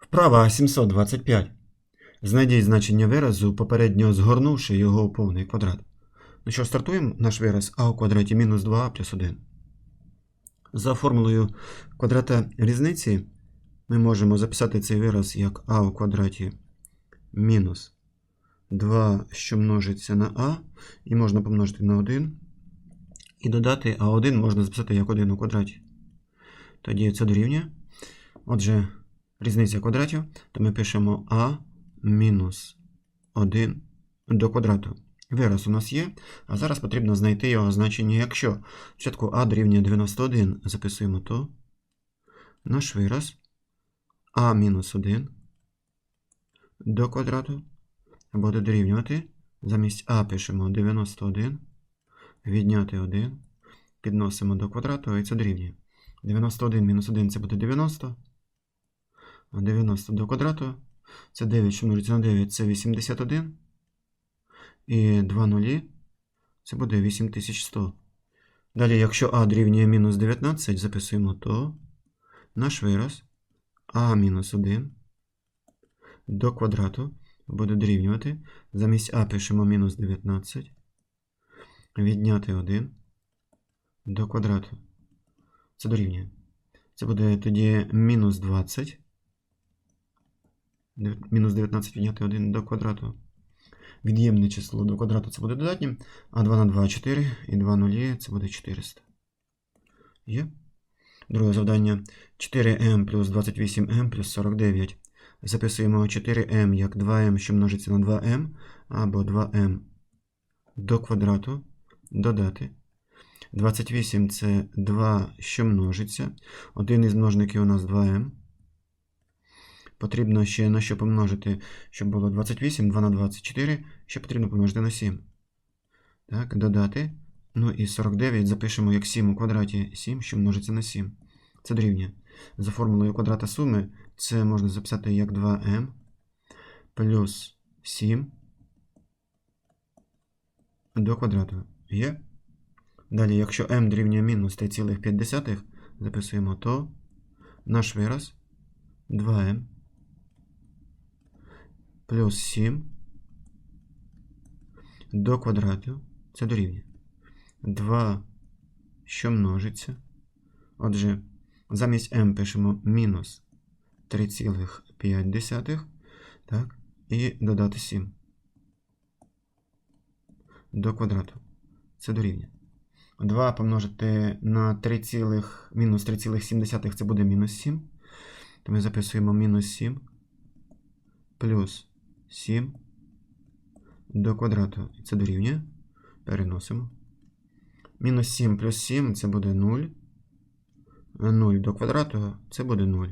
Вправа 725. Знайдіть значення виразу, попередньо згорнувши його у повний квадрат. Ну що, стартуємо наш вираз а у квадраті мінус 2а плюс 1. За формулою квадрата різниці ми можемо записати цей вираз як а у квадраті мінус 2, що множиться на а, і можна помножити на 1. І додати а1 можна записати як 1 у квадраті. Тоді це дорівнює. Отже, різниця квадратів, то ми пишемо а мінус 1 до квадрату. Вираз у нас є, а зараз потрібно знайти його значення. Якщо спочатку а дорівнює 91, записуємо то наш вираз а мінус 1 до квадрату буде дорівнювати. Замість а пишемо 91, відняти 1, підносимо до квадрату і це дорівнює. 91 мінус 1 це буде 90. А 90 до квадрату. Це 9, що на 9, це 81. І 2 нулі. Це буде 8100. Далі, якщо а дорівнює мінус 19, записуємо то наш вираз а мінус 1 до квадрату буде дорівнювати. Замість а пишемо мінус 19. Відняти 1 до квадрату. Це дорівнює. Це буде тоді мінус 20. Мінус 19 відняти 1 до квадрату. Від'ємне число до квадрату це буде додатнім. А 2 на 2 4. І 2 нулі це буде 400. Є? Друге завдання. 4m плюс 28m плюс 49. Записуємо 4m як 2m, що множиться на 2m, або 2m до квадрату. Додати. 28 це 2, що множиться. Один із множників у нас 2m. Потрібно ще на що помножити, щоб було 28, 2 на 24, ще потрібно помножити на 7. Так, додати. Ну і 49 запишемо як 7 у квадраті 7, що множиться на 7. Це дорівнює. За формулою квадрата суми це можна записати як 2m плюс 7 до квадрату. Є? Далі, якщо m дорівнює мінус 3,5, записуємо то наш вираз 2m плюс 7 до квадрату. Це дорівнює. 2, що множиться. Отже, замість m пишемо мінус 3,5. Так, і додати 7 до квадрату. Це дорівнює. 2 помножити на 3, мінус 3,7 це буде мінус 7. То ми записуємо мінус 7 плюс 7 до квадрату. І це дорівнює. Переносимо. Мінус 7 плюс 7 це буде 0. 0 до квадрату це буде 0.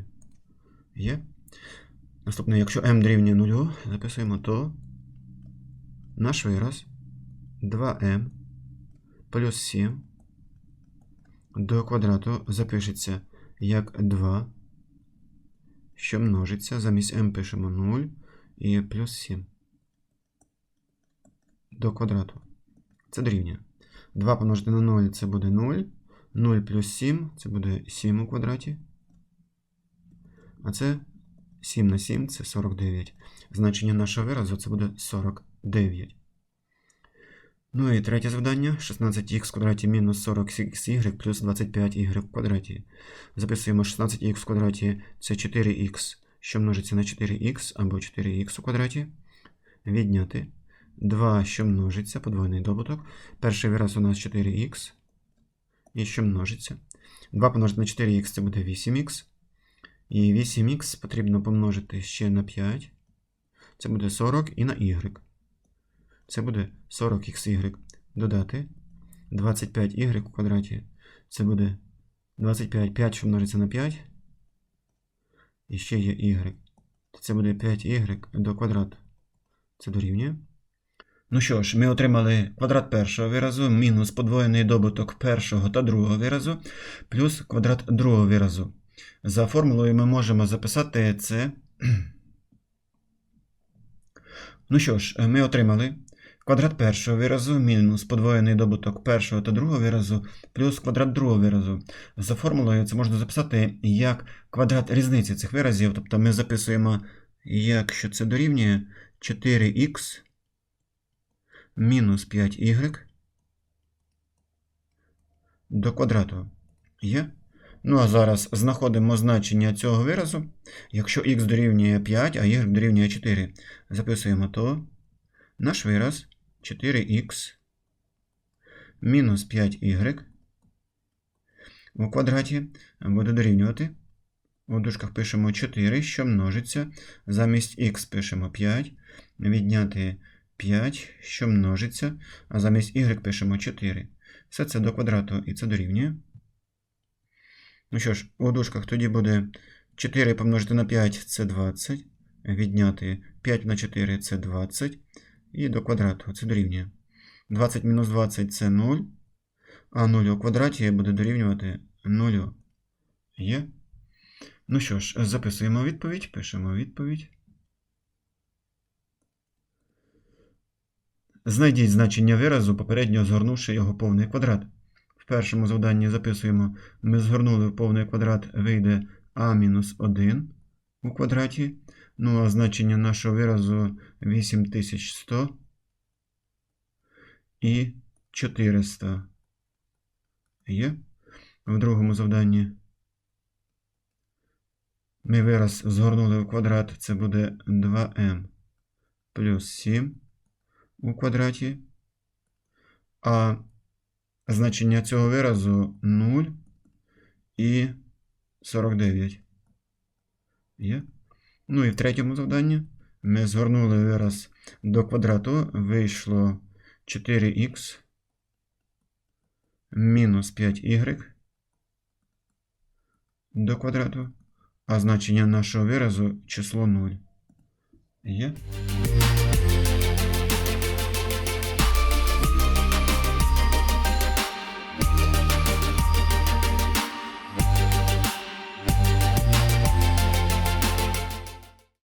Є. Наступне, якщо m дорівнює 0, записуємо то наш вираз 2m плюс 7 до квадрату запишеться як 2, що множиться. Замість m пишемо 0 і плюс 7 до квадрату. Це дорівнює. 2 помножити на 0 це буде 0. 0 плюс 7 це буде 7 у квадраті. А це 7 на 7 це 49. Значення нашого виразу це буде 49. Ну і третє завдання. 16х в квадраті мінус 40xy плюс 25y в квадраті. Записуємо 16х в квадраті це 4х, що множиться на 4х або 4х у квадраті. Відняти 2, що множиться, подвойний добуток. Перший вираз у нас 4х. І що множиться. 2 помножити на 4х це буде 8х. І 8х потрібно помножити ще на 5. Це буде 40 і на y. Це буде 40xy. Додати 25y у квадраті. Це буде 25, 5, що множиться на 5. І ще є y. Це буде 5y до квадрату. Це дорівнює. Ну що ж, ми отримали квадрат першого виразу, мінус подвоєний добуток першого та другого виразу, плюс квадрат другого виразу. За формулою ми можемо записати це. Ну що ж, ми отримали Квадрат першого виразу мінус подвоєний добуток першого та другого виразу плюс квадрат другого виразу. За формулою це можна записати як квадрат різниці цих виразів. Тобто ми записуємо, якщо це дорівнює 4х мінус 5y до квадрату. Є? Ну а зараз знаходимо значення цього виразу. Якщо х дорівнює 5, а y дорівнює 4, записуємо то наш вираз 4х мінус 5y у квадраті буде дорівнювати. У дужках пишемо 4, що множиться. Замість х пишемо 5, відняти 5, що множиться, а замість y пишемо 4. Все це до квадрату і це дорівнює. Ну що ж, у дужках тоді буде 4 помножити на 5 це 20. Відняти 5 на 4 це 20. І до квадрату це дорівнює. 20 мінус 20 це 0. А 0 у квадраті буде дорівнювати 0. Є. Ну що ж, записуємо відповідь, пишемо відповідь. Знайдіть значення виразу, попередньо згорнувши його повний квадрат. В першому завданні записуємо, ми згорнули в повний квадрат, вийде а-1 у квадраті. Ну, а значення нашого виразу 8100 і 400 є. В другому завданні ми вираз згорнули в квадрат, це буде 2m плюс 7 у квадраті. А значення цього виразу 0 і 49. Є. Ну і в третьому завданні ми згорнули вираз до квадрату, вийшло 4х мінус 5y до квадрату, а значення нашого виразу число 0. Є.